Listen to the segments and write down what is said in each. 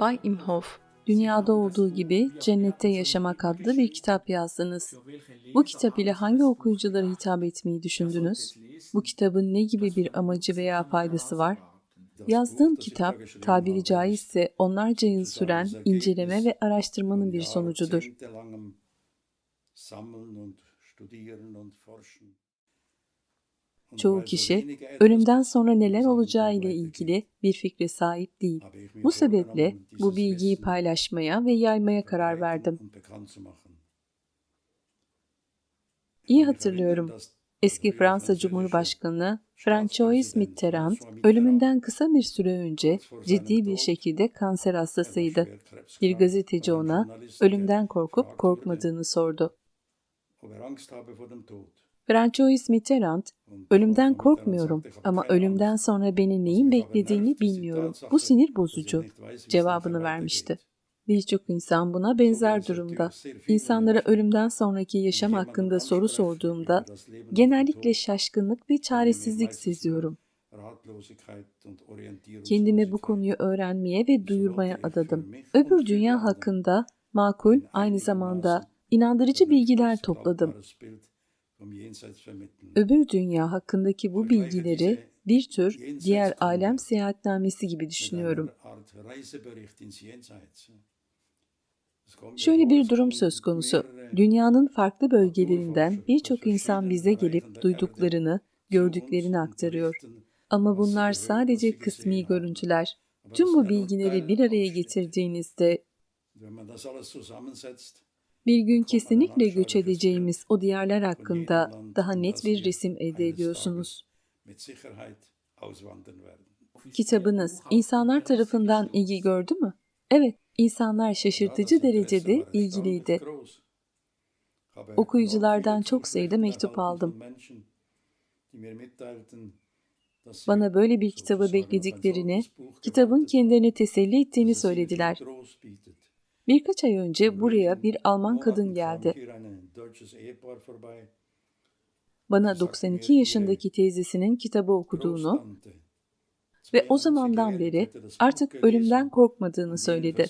Bay Imhoff, dünyada olduğu gibi Cennette Yaşamak adlı bir kitap yazdınız. Bu kitap ile hangi okuyuculara hitap etmeyi düşündünüz? Bu kitabın ne gibi bir amacı veya faydası var? Yazdığım kitap, tabiri caizse onlarca yıl süren inceleme ve araştırmanın bir sonucudur. Çoğu kişi ölümden sonra neler olacağı ile ilgili bir fikre sahip değil. Bu sebeple bu bilgiyi paylaşmaya ve yaymaya karar verdim. İyi hatırlıyorum. Eski Fransa Cumhurbaşkanı François Mitterrand ölümünden kısa bir süre önce ciddi bir şekilde kanser hastasıydı. Bir gazeteci ona ölümden korkup korkmadığını sordu. François Mitterrand, ölümden korkmuyorum ama ölümden sonra beni neyin beklediğini bilmiyorum. Bu sinir bozucu cevabını vermişti. Birçok insan buna benzer durumda. İnsanlara ölümden sonraki yaşam hakkında soru sorduğumda genellikle şaşkınlık ve çaresizlik seziyorum. Kendimi bu konuyu öğrenmeye ve duyurmaya adadım. Öbür dünya hakkında makul, aynı zamanda inandırıcı bilgiler topladım. Öbür dünya hakkındaki bu bilgileri bir tür diğer alem seyahatnamesi gibi düşünüyorum. Şöyle bir durum söz konusu. Dünyanın farklı bölgelerinden birçok insan bize gelip duyduklarını, gördüklerini aktarıyor. Ama bunlar sadece kısmi görüntüler. Tüm bu bilgileri bir araya getirdiğinizde bir gün kesinlikle göç edeceğimiz o diyarlar hakkında daha net bir resim elde ediyorsunuz. Kitabınız insanlar tarafından ilgi gördü mü? Evet, insanlar şaşırtıcı derecede ilgiliydi. Okuyuculardan çok sayıda mektup aldım. Bana böyle bir kitabı beklediklerini, kitabın kendilerine teselli ettiğini söylediler. Birkaç ay önce buraya bir Alman kadın geldi. Bana 92 yaşındaki teyzesinin kitabı okuduğunu ve o zamandan beri artık ölümden korkmadığını söyledi.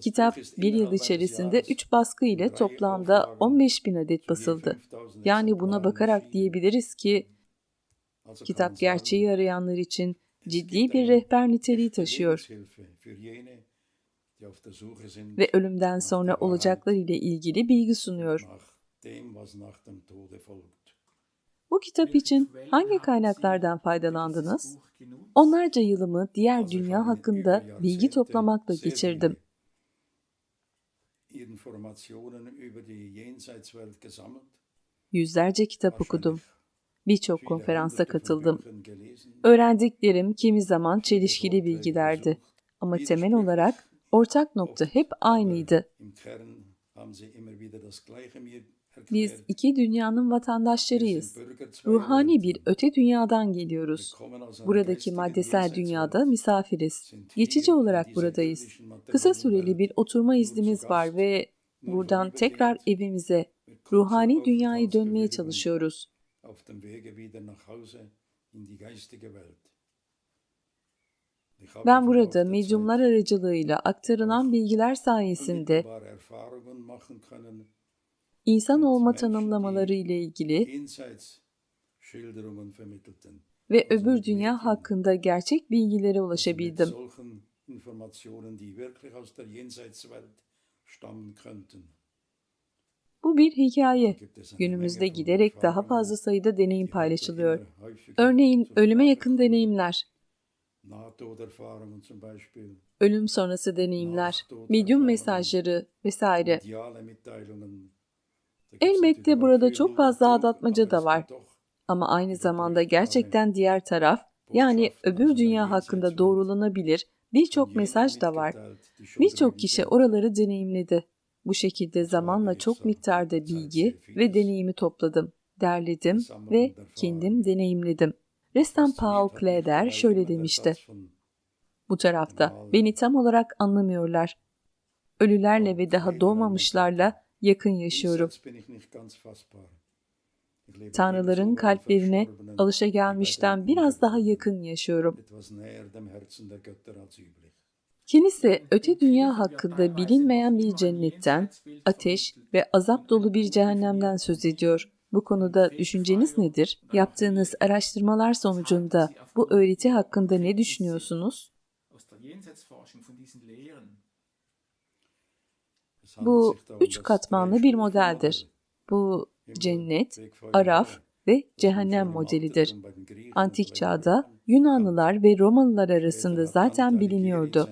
Kitap bir yıl içerisinde 3 baskı ile toplamda 15 bin adet basıldı. Yani buna bakarak diyebiliriz ki kitap gerçeği arayanlar için ciddi bir rehber niteliği taşıyor ve ölümden sonra olacaklar ile ilgili bilgi sunuyor. Bu kitap için hangi kaynaklardan faydalandınız? Onlarca yılımı diğer dünya hakkında bilgi toplamakla geçirdim. Yüzlerce kitap okudum. Birçok konferansa katıldım. Öğrendiklerim kimi zaman çelişkili bilgilerdi ama temel olarak ortak nokta hep aynıydı. Biz iki dünyanın vatandaşlarıyız. Ruhani bir öte dünyadan geliyoruz. Buradaki maddesel dünyada misafiriz. Geçici olarak buradayız. Kısa süreli bir oturma iznimiz var ve buradan tekrar evimize, ruhani dünyayı dönmeye çalışıyoruz. Ben burada medyumlar aracılığıyla aktarılan bilgiler sayesinde insan olma tanımlamaları ile ilgili ve öbür dünya hakkında gerçek bilgilere ulaşabildim. Bu bir hikaye. Günümüzde giderek daha fazla sayıda deneyim paylaşılıyor. Örneğin ölüme yakın deneyimler, ölüm sonrası deneyimler, medium mesajları vesaire. Elbette burada çok fazla aldatmaca da var. Ama aynı zamanda gerçekten diğer taraf, yani öbür dünya hakkında doğrulanabilir birçok mesaj da var. Birçok kişi oraları deneyimledi. Bu şekilde zamanla çok miktarda bilgi ve deneyimi topladım, derledim ve kendim deneyimledim. Ressam Paul Kleder şöyle demişti. Bu tarafta beni tam olarak anlamıyorlar. Ölülerle ve daha doğmamışlarla yakın yaşıyorum. Tanrıların kalplerine alışagelmişten biraz daha yakın yaşıyorum. Kilise öte dünya hakkında bilinmeyen bir cennetten, ateş ve azap dolu bir cehennemden söz ediyor. Bu konuda düşünceniz nedir? Yaptığınız araştırmalar sonucunda bu öğreti hakkında ne düşünüyorsunuz? Bu üç katmanlı bir modeldir. Bu cennet, araf ve cehennem modelidir. Antik çağda Yunanlılar ve Romalılar arasında zaten biliniyordu.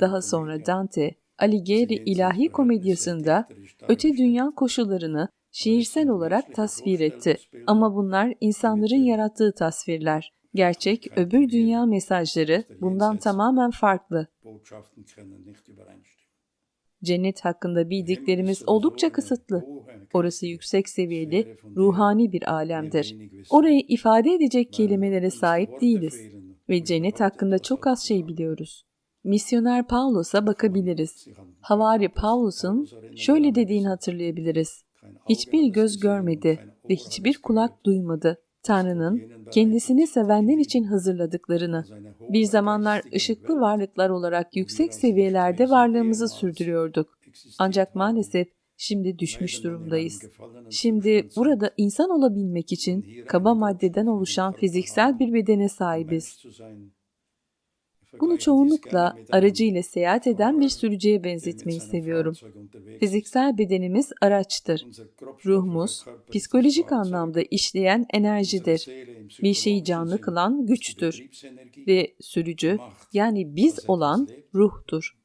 Daha sonra Dante, Alighieri ilahi komedyasında öte dünya koşullarını şiirsel olarak tasvir etti. Ama bunlar insanların yarattığı tasvirler. Gerçek öbür dünya mesajları bundan tamamen farklı. Cennet hakkında bildiklerimiz oldukça kısıtlı. Orası yüksek seviyeli, ruhani bir alemdir. Orayı ifade edecek kelimelere sahip değiliz ve cennet hakkında çok az şey biliyoruz. Misyoner Paulus'a bakabiliriz. Havari Paulus'un şöyle dediğini hatırlayabiliriz. Hiçbir göz görmedi ve hiçbir kulak duymadı. Tanrı'nın kendisini sevenler için hazırladıklarını. Bir zamanlar ışıklı varlıklar olarak yüksek seviyelerde varlığımızı sürdürüyorduk. Ancak maalesef şimdi düşmüş durumdayız. Şimdi burada insan olabilmek için kaba maddeden oluşan fiziksel bir bedene sahibiz. Bunu çoğunlukla aracıyla seyahat eden bir sürücüye benzetmeyi seviyorum. Fiziksel bedenimiz araçtır. Ruhumuz, psikolojik anlamda işleyen enerjidir. Bir şeyi canlı kılan güçtür. Ve sürücü, yani biz olan ruhtur.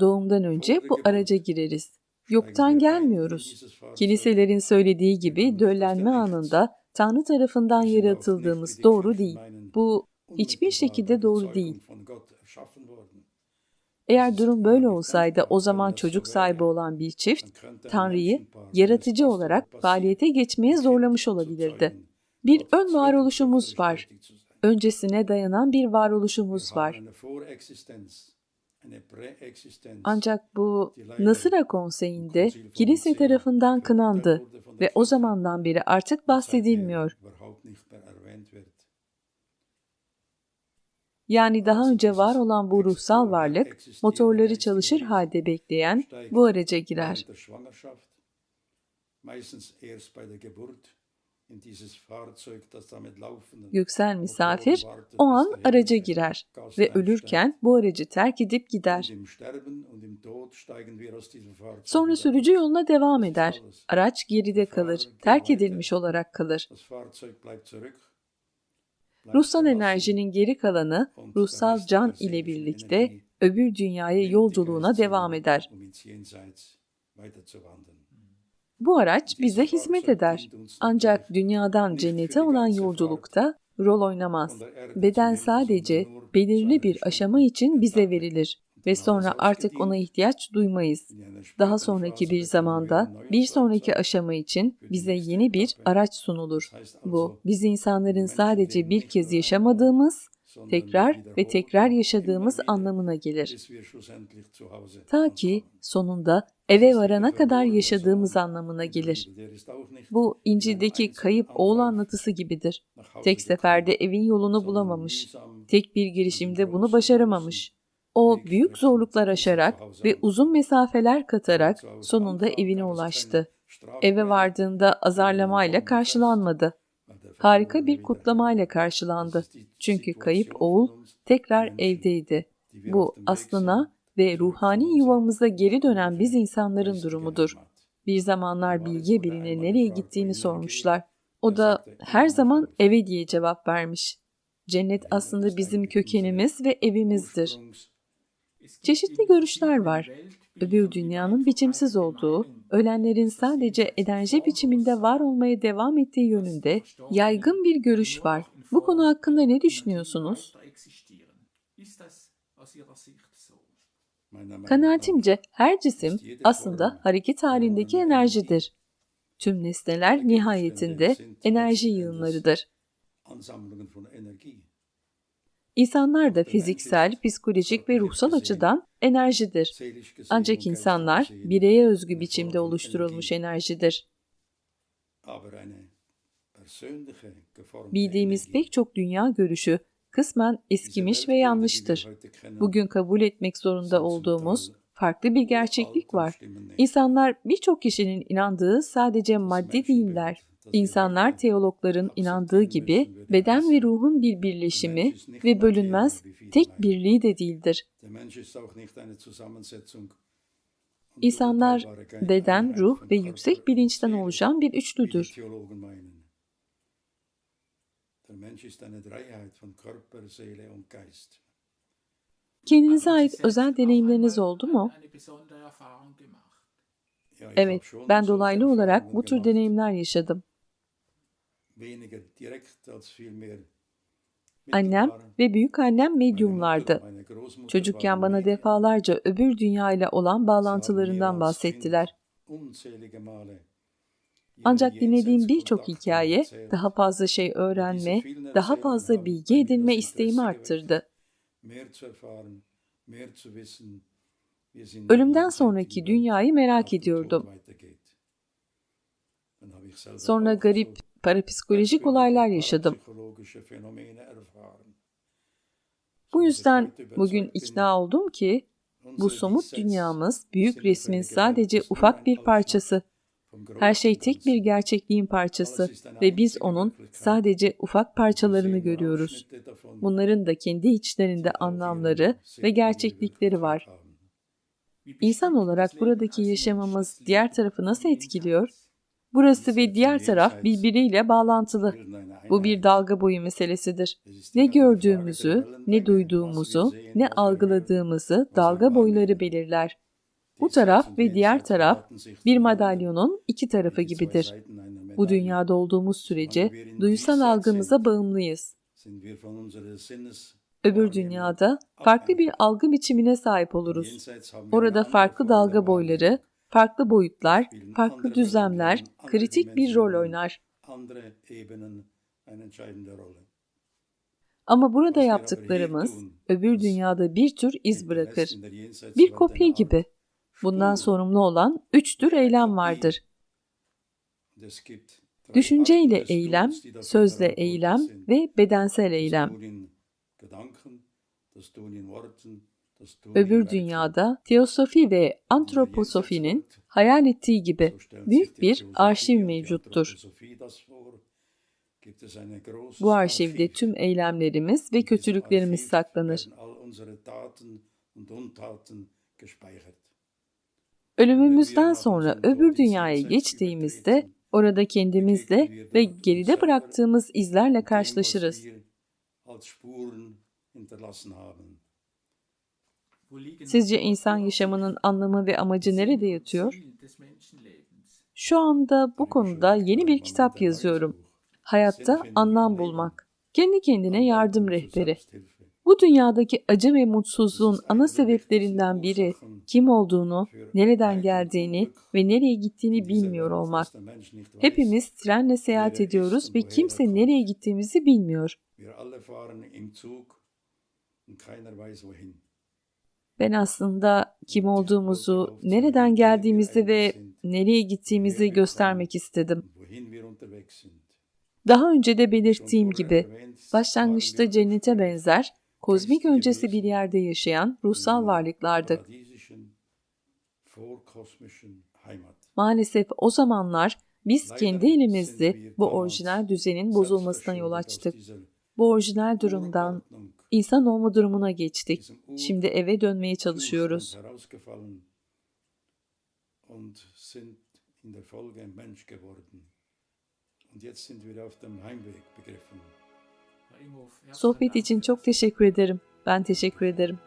Doğumdan önce bu araca gireriz. Yoktan gelmiyoruz. Kiliselerin söylediği gibi döllenme anında Tanrı tarafından yaratıldığımız doğru değil. Bu hiçbir şekilde doğru değil. Eğer durum böyle olsaydı o zaman çocuk sahibi olan bir çift Tanrı'yı yaratıcı olarak faaliyete geçmeye zorlamış olabilirdi. Bir ön varoluşumuz var. Öncesine dayanan bir varoluşumuz var. Ancak bu Nasıra konseyinde kilise tarafından kınandı ve o zamandan beri artık bahsedilmiyor. Yani daha önce var olan bu ruhsal varlık motorları çalışır halde bekleyen bu araca girer. Göksel misafir o an araca girer ve ölürken bu aracı terk edip gider. Sonra sürücü yoluna devam eder. Araç geride kalır, terk edilmiş olarak kalır. Ruhsal enerjinin geri kalanı ruhsal can ile birlikte öbür dünyaya yolculuğuna devam eder. Bu araç bize hizmet eder. Ancak dünyadan cennete olan yolculukta rol oynamaz. Beden sadece belirli bir aşama için bize verilir ve sonra artık ona ihtiyaç duymayız. Daha sonraki bir zamanda bir sonraki aşama için bize yeni bir araç sunulur. Bu biz insanların sadece bir kez yaşamadığımız, tekrar ve tekrar yaşadığımız anlamına gelir. Ta ki sonunda eve varana kadar yaşadığımız anlamına gelir. Bu İncil'deki kayıp oğul anlatısı gibidir. Tek seferde evin yolunu bulamamış. Tek bir girişimde bunu başaramamış. O büyük zorluklar aşarak ve uzun mesafeler katarak sonunda evine ulaştı. Eve vardığında azarlamayla karşılanmadı. Harika bir kutlamayla karşılandı. Çünkü kayıp oğul tekrar evdeydi. Bu aslına ve ruhani yuvamıza geri dönen biz insanların durumudur. Bir zamanlar bilge birine nereye gittiğini sormuşlar. O da her zaman eve diye cevap vermiş. Cennet aslında bizim kökenimiz ve evimizdir. Çeşitli görüşler var. Öbür dünyanın biçimsiz olduğu, ölenlerin sadece enerji biçiminde var olmaya devam ettiği yönünde yaygın bir görüş var. Bu konu hakkında ne düşünüyorsunuz? Kanaatimce her cisim aslında hareket halindeki enerjidir. Tüm nesneler nihayetinde enerji yığınlarıdır. İnsanlar da fiziksel, psikolojik ve ruhsal açıdan enerjidir. Ancak insanlar bireye özgü biçimde oluşturulmuş enerjidir. Bildiğimiz pek çok dünya görüşü kısmen eskimiş ve yanlıştır. Bugün kabul etmek zorunda olduğumuz farklı bir gerçeklik var. İnsanlar birçok kişinin inandığı sadece maddi değiller. İnsanlar teologların inandığı gibi beden ve ruhun bir birleşimi ve bölünmez tek birliği de değildir. İnsanlar beden, ruh ve yüksek bilinçten oluşan bir üçlüdür. Kendinize ait özel deneyimleriniz oldu mu? Evet, ben dolaylı olarak bu tür deneyimler yaşadım. Annem ve büyük annem medyumlardı. Çocukken bana defalarca öbür dünya ile olan bağlantılarından bahsettiler. Ancak dinlediğim birçok hikaye daha fazla şey öğrenme, daha fazla bilgi edinme isteğimi arttırdı. Ölümden sonraki dünyayı merak ediyordum. Sonra garip parapsikolojik olaylar yaşadım. Bu yüzden bugün ikna oldum ki bu somut dünyamız büyük resmin sadece ufak bir parçası. Her şey tek bir gerçekliğin parçası ve biz onun sadece ufak parçalarını görüyoruz. Bunların da kendi içlerinde anlamları ve gerçeklikleri var. İnsan olarak buradaki yaşamımız diğer tarafı nasıl etkiliyor? Burası ve diğer taraf birbiriyle bağlantılı. Bu bir dalga boyu meselesidir. Ne gördüğümüzü, ne duyduğumuzu, ne algıladığımızı dalga boyları belirler. Bu taraf ve diğer taraf bir madalyonun iki tarafı gibidir. Bu dünyada olduğumuz sürece duysal algımıza bağımlıyız. Öbür dünyada farklı bir algı biçimine sahip oluruz. Orada farklı dalga boyları, farklı boyutlar, farklı düzlemler kritik bir rol oynar. Ama burada yaptıklarımız öbür dünyada bir tür iz bırakır. Bir kopya gibi. Bundan sorumlu olan üç tür eylem vardır. Düşünce ile eylem, sözle eylem ve bedensel eylem. Öbür dünyada teosofi ve antroposofinin hayal ettiği gibi büyük bir arşiv mevcuttur. Bu arşivde tüm eylemlerimiz ve kötülüklerimiz saklanır. Ölümümüzden sonra öbür dünyaya geçtiğimizde orada kendimizle ve geride bıraktığımız izlerle karşılaşırız. Sizce insan yaşamının anlamı ve amacı nerede yatıyor? Şu anda bu konuda yeni bir kitap yazıyorum. Hayatta anlam bulmak. Kendi kendine yardım rehberi. Bu dünyadaki acı ve mutsuzluğun ana sebeplerinden biri kim olduğunu, nereden geldiğini ve nereye gittiğini bilmiyor olmak. Hepimiz trenle seyahat ediyoruz ve kimse nereye gittiğimizi bilmiyor. Ben aslında kim olduğumuzu, nereden geldiğimizi ve nereye gittiğimizi göstermek istedim. Daha önce de belirttiğim gibi başlangıçta cennete benzer, kozmik öncesi bir yerde yaşayan ruhsal varlıklardık. Maalesef o zamanlar biz kendi elimizde bu orijinal düzenin bozulmasına yol açtık. Bu orijinal durumdan insan olma durumuna geçtik. Şimdi eve dönmeye çalışıyoruz. Sohbet için çok teşekkür ederim. Ben teşekkür ederim.